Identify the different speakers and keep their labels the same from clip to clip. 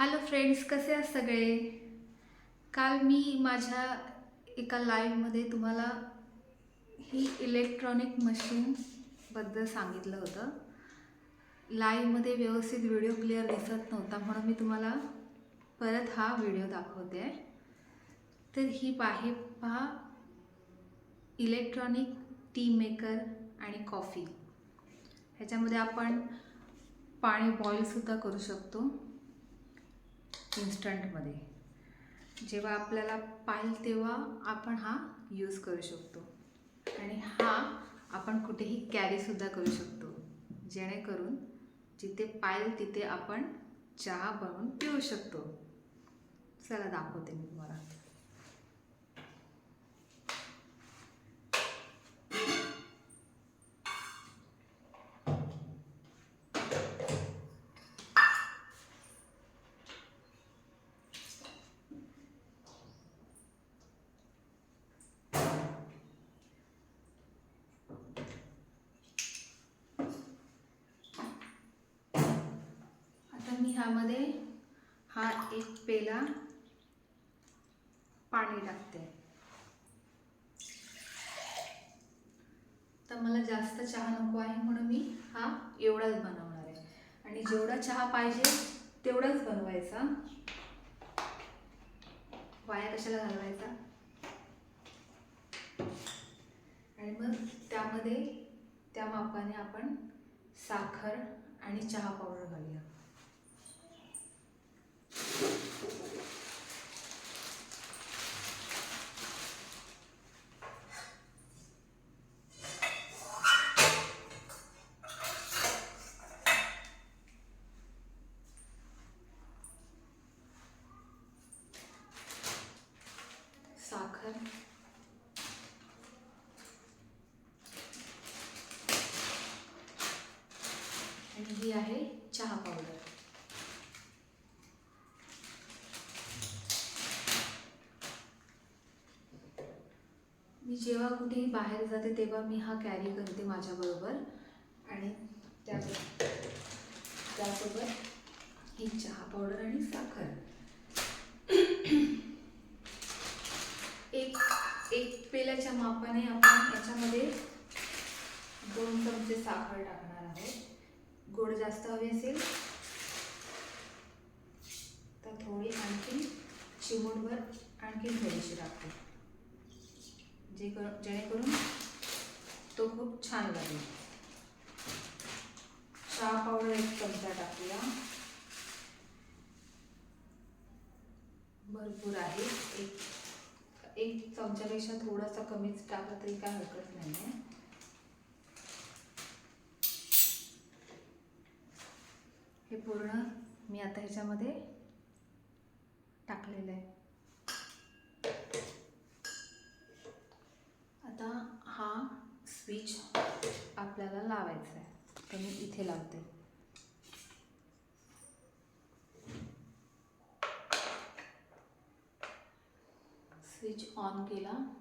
Speaker 1: Hello friends कसे आहात सगळे? काल मी माझ्या एका लाईव्हमध्ये तुम्हाला ही इलेक्ट्रॉनिक मशीनबद्दल सांगितलं होतं. लाईव्हमध्ये व्यवस्थित व्हिडिओ क्लिअर दिसत नव्हता म्हणून मी तुम्हाला परत हा व्हिडिओ दाखवते. आहे तर ही पाहे पहा इलेक्ट्रॉनिक टी मेकर आणि कॉफी ह्याच्यामध्ये आपण पाणी बॉईलसुद्धा करू शकतो. इन्स्टंटमध्ये. जेव्हा आपल्याला पाहिजे तेव्हा आपण हा यूज करू शकतो. आणि हा आपण कुठेही कॅरीसुद्धा करू शकतो. जेणेकरून जिथे पाहिजे तिथे आपण चहा बनवून पिऊ शकतो. चला दाखवते मी तुम्हाला. मी ह्यामध्ये हा एक पेला पाणी टाकते. तर मला जास्त चहा नको आहे म्हणून मी हा एवढाच बनवणार आहे. आणि जेवढा चहा पाहिजे तेवढाच बनवायचा. वाया कशाला घालवायचा? आणि मग त्यामध्ये त्या मापाने आपण साखर आणि चहा पावडर घालूया साखर आणि ही आहे चहा पावडर. मी जेव्हा कुठेही बाहेर जाते तेव्हा मी हा कॅरी करते माझ्याबरोबर आणि त्या त्यासोबत ही चहा पावडर आणि साखर. एक एक पेल्याच्या मापाने आपण याच्यामध्ये दोन चमचे साखर टाकणार आहोत. गोड जास्त हवी असेल तर थोडी आणखी चिमूटभर आणखी थोडीशी टाकते. जे कर जेणेकरून तो खूप छान लागेल. चहा पावडर एक चमचा टाकूया. भरपूर आहे. एक एक चमच्यापेक्षा थोडासा कमीच टाकला तरी काय हरकत नाही आहे पूर्ण मी आता ह्याच्यामध्ये टाकलेलं आहे. आता हा स्विच आपल्याला लावायचा आहे. तर मी इथे लावते. स्विच ऑन केला.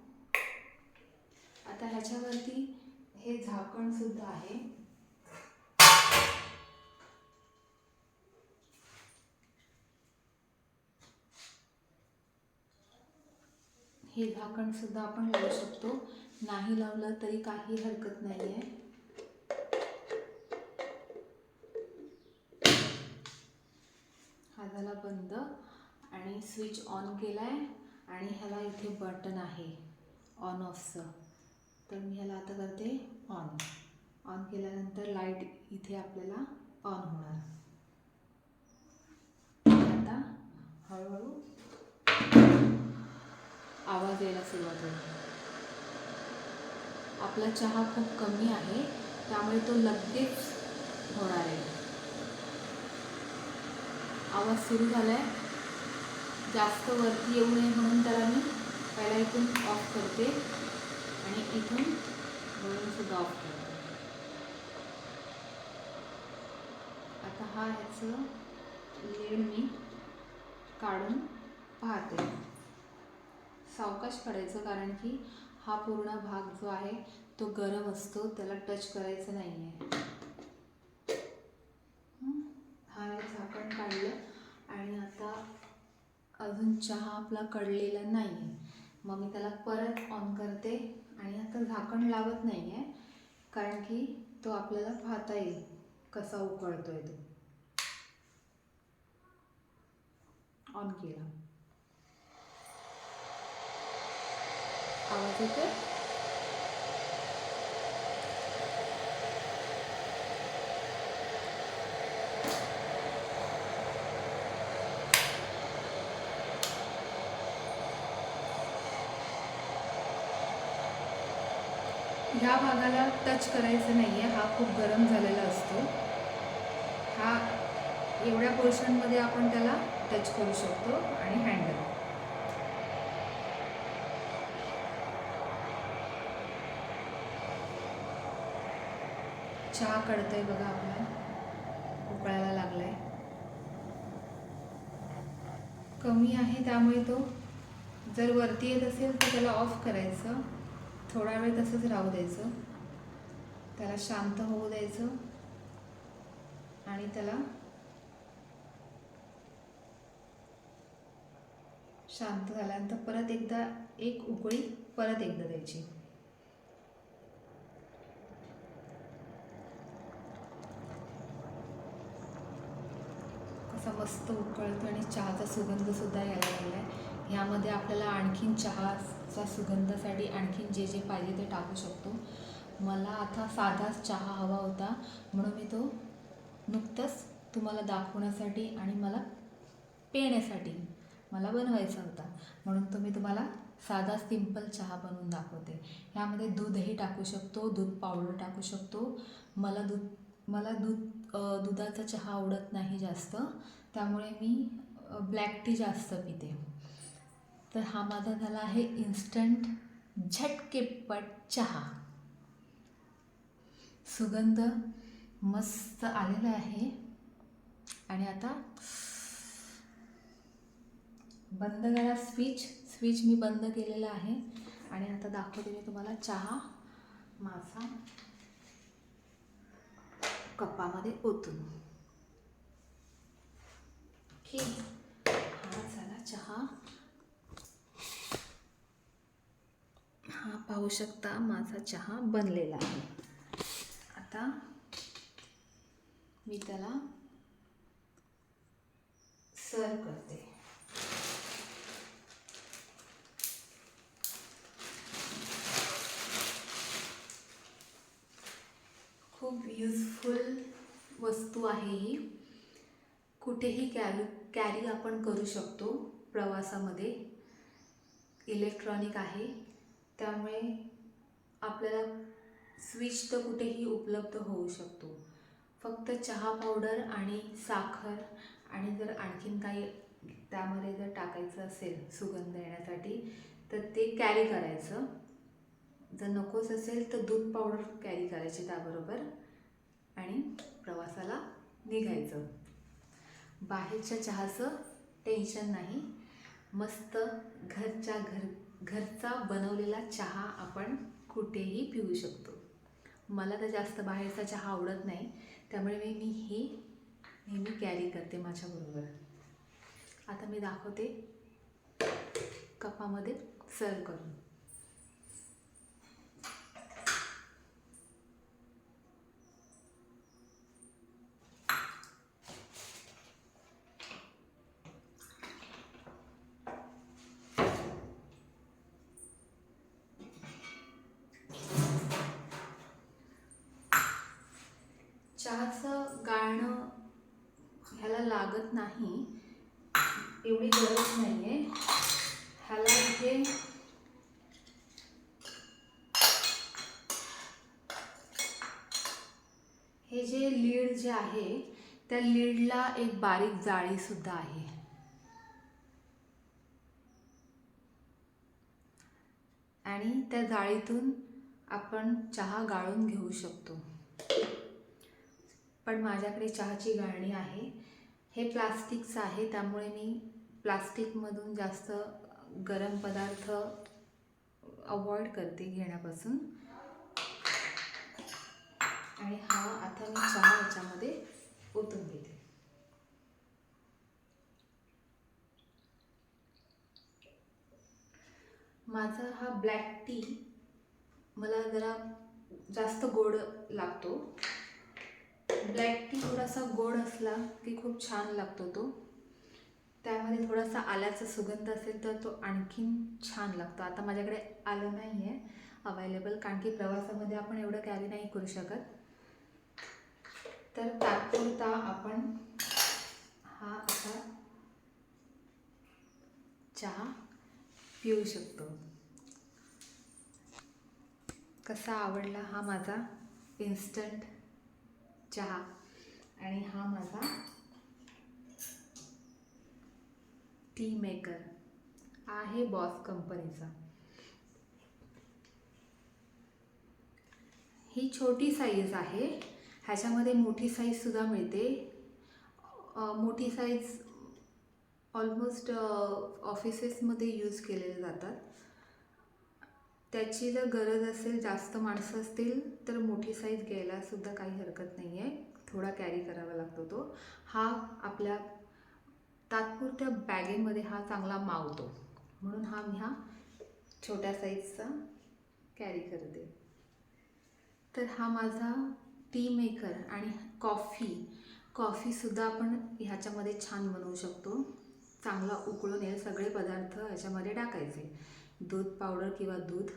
Speaker 1: आता ह्याच्यावरती हे झाकणसुद्धा आहे. हे झाकणसुद्धा आपण लावू शकतो. नाही लावलं तरी काही हरकत नाही आहे हा झाला बंद आणि स्विच ऑन केला आहे आणि ह्याला इथे बटन आहे. ऑन ऑफचं. तर मी ह्याला आता करते ऑन. ऑन केल्यानंतर लाइट इथे आपल्याला ऑन होणार. आता हळूहळू आवाज यायला सुरुवात होईल. आपला चहा खूप कमी आहे त्यामुळे तो लगेच होणार आहे. आवाज सुरू झाला आहे जास्त वरती येऊ नये म्हणून त्याला मी पहिला इथून ऑफ करते आणि इथून म्हणून सुद्धा ऑफ करते. आता हा ह्याचं लेड मी काढून पाहते. सावकाश करायचं कारण की हा पूर्ण भाग जो आहे तो गरम असतो त्याला टच करायचं नाही आहे हा हे झाकण काढलं आणि आता अजून चहा आपला कळलेला नाही आहे मग मी त्याला परत ऑन करते आणि आता झाकण लावत नाही आहे कारण की तो आपल्याला पाहता येईल कसा उकळतो आहे तो. ऑन केला. आवाज येतोय? ह्या भागाला टच करायचं नाही आहे हा खूप गरम झालेला असतो. हा एवढ्या पोर्शनमध्ये आपण त्याला टच करू शकतो आणि हँडल चहा कळतंय बघा आपला उकळायला लागलाय. कमी आहे त्यामुळे तो. जर वरती येत असेल तर त्याला ऑफ करायचं. थोडा वेळ तसंच राहू द्यायचं. त्याला शांत होऊ द्यायचं. आणि त्याला शांत झाल्यानंतर परत एकदा एक उकळी परत एकदा द्यायची. असा मस्त उकळतो आणि चहाचा सुगंधसुद्धा यायला लागला आहे यामध्ये आपल्याला आणखीन चहाचा सुगंधासाठी आणखीन जे जे पाहिजे ते टाकू शकतो. मला आता साधाच चहा हवा होता. म्हणून मी तो नुकतंच तुम्हाला दाखवण्यासाठी आणि मला पिण्यासाठी मला बनवायचा होता. म्हणून तो मी तुम्हाला साधा सिंपल चहा बनवून दाखवते. ह्यामध्ये दूधही टाकू शकतो दूध पावडर टाकू शकतो. मला दूध मला दूध दुधाचा चहा आवडत नाही जास्त. त्यामुळे मी ब्लॅक टी जास्त पिते. तर हा माझा झाला आहे इन्स्टंट झटकेपट चहा. सुगंध मस्त आलेला आहे. आणि आता बंद करा स्विच स्विच मी बंद केलेला आहे. आणि आता दाखवते मी तुम्हाला चहा माझा. कपामध्ये ओतून. ओके. हा झाला चहा. हा पाहू शकता माझा चहा बनलेला आहे. आता मी त्याला सर्व करते खूप युजफुल वस्तू आहे ही. कुठेही कॅरी कॅरी आपण करू शकतो प्रवासामध्ये. इलेक्ट्रॉनिक आहे. त्यामुळे आपल्याला स्विच तर कुठेही उपलब्ध होऊ शकतो. फक्त चहा पावडर आणि साखर आणि जर आणखीन काही त्यामध्ये जर टाकायचं असेल सुगंध येण्यासाठी तर ते कॅरी करायचं. जर नकोच असेल तर दूध पावडर कॅरी करायची त्याबरोबर. आणि प्रवासाला निघायचं. बाहेरच्या चहाचं टेन्शन नाही. मस्त घरच्या घर घरचा बनवलेला चहा आपण कुठेही पिऊ शकतो. मला तर जास्त बाहेरचा चहा आवडत नाही. त्यामुळे मी मी ही नेहमी कॅरी करते माझ्याबरोबर. आता मी दाखवते कपामध्ये सर्व करून. चहाचं गाळणं ह्याला लागत नाही एवढी गरज नाही आहे ह्याला इथे हे जे लीड जे आहे त्या लीडला एक बारीक जाळीसुद्धा आहे. आणि त्या जाळीतून आपण चहा गाळून घेऊ शकतो. पण माझ्याकडे चहाची गाळणी आहे. हे प्लास्टिकचं आहे त्यामुळे मी प्लास्टिकमधून जास्त गरम पदार्थ अवॉइड करते घेण्यापासून. आणि हा आता मी चहा याच्यामध्ये ओतून घेते. माझा हा ब्लॅक टी मला जरा जास्त गोड लागतो. ब्लॅक टी थोडासा गोड असला की खूप छान लागतो तो. त्यामध्ये थोडासा आल्याचा सुगंध असेल तर तो आणखीन छान लागतो. आता माझ्याकडे आलं नाही आहे अवेलेबल कारण की प्रवासामध्ये आपण एवढं कॅरी नाही करू शकत. तर तात्पुरता आपण हा असा चहा पिऊ शकतो. कसा आवडला हा माझा इन्स्टंट चहा. आणि हा माझा टी मेकर आहे बॉस कंपनीचा ही छोटी साईज आहे. ह्याच्यामध्ये मोठी साईजसुद्धा मिळते. मोठी साईज ऑलमोस्ट ऑफिसेसमध्ये यूज केलेले जातात. त्याची जर गरज असेल जास्त माणसं असतील तर मोठी साईज घ्यायलासुद्धा काही हरकत नाही आहे थोडा कॅरी करावा लागतो तो. हा आपल्या तात्पुरत्या बॅगेमध्ये हा चांगला मावतो. म्हणून हा मी हा छोट्या साईजचा कॅरी करते. तर हा माझा टी मेकर आणि कॉफी कॉफीसुद्धा आपण ह्याच्यामध्ये छान बनवू शकतो. चांगला उकळून हे सगळे पदार्थ ह्याच्यामध्ये टाकायचे. दूध पावडर किंवा दूध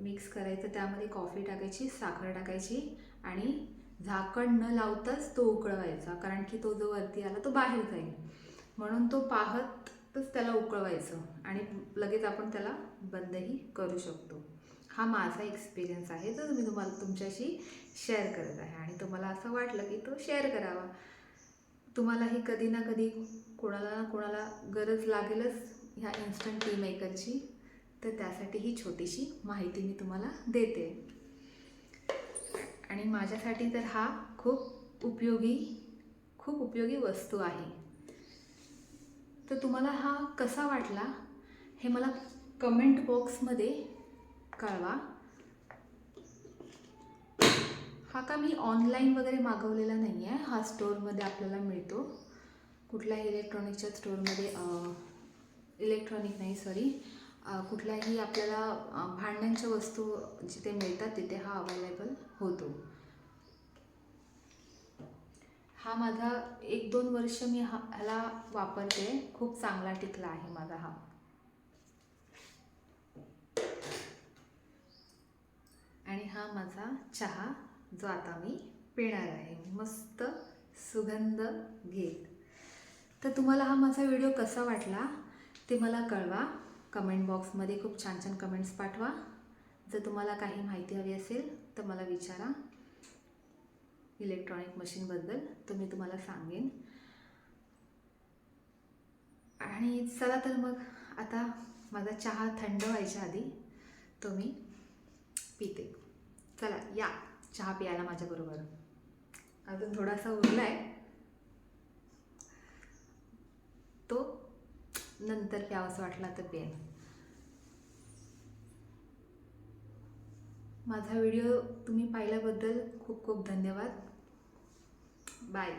Speaker 1: मिक्स करायचं. त्यामध्ये कॉफी टाकायची साखर टाकायची आणि झाकण न लावताच तो उकळवायचा कारण की तो जो वरती आला तो बाहेर जाईल. म्हणून तो पाहतच त्याला उकळवायचं आणि लगेच आपण त्याला बंदही करू शकतो. हा माझा एक्सपिरियन्स आहे जो मी तुम्हाला तुमच्याशी शेअर करत आहे आणि तुम्हाला असं वाटलं की तो शेअर करावा. तुम्हालाही कधी ना कधी कोणाला ना कोणाला गरज लागेलच. ह्या इन्स्टंट टी मेकरची तर त्यासाठी ही छोटीशी माहिती मी तुम्हाला देते. आणि माझ्यासाठी तर हा खूप उपयोगी खूप उपयोगी वस्तू आहे. तर तुम्हाला हा कसा वाटला हे मला कमेंट बॉक्समध्ये कळवा. हा का मी ऑनलाईन वगैरे मागवलेला नाही आहे हा स्टोअरमध्ये आपल्याला मिळतो. कुठल्याही इलेक्ट्रॉनिकच्या स्टोअरमध्ये इलेक्ट्रॉनिक नाही सॉरी कुठल्याही आपल्याला भांड्यांच्या वस्तू जिथे मिळतात तिथे हा अवेलेबल होतो. हा माझा एक दोन वर्ष मी हा ह्याला वापरते. खूप चांगला टिकला आहे माझा हा. आणि हा माझा चहा जो आता मी पिणार आहे. मस्त सुगंध घेत. तर तुम्हाला हा माझा व्हिडिओ कसा वाटला? ते मला कळवा. कमेंट बॉक्समध्ये खूप छान छान कमेंट्स पाठवा. जर तुम्हाला काही माहिती हवी असेल तर मला विचारा. इलेक्ट्रॉनिक मशीनबद्दल तर मी तुम्हाला सांगेन. आणि चला तर मग आता माझा चहा थंड व्हायच्या आधी तो मी पिते. चला या. चहा प्यायला माझ्याबरोबर अजून थोडासा उरला आहे तो नंतर प्यावासा वाटला तर पेन माझा व्हिडिओ तुम्ही पाहिल्याबद्दल खूप खूप धन्यवाद. बाय.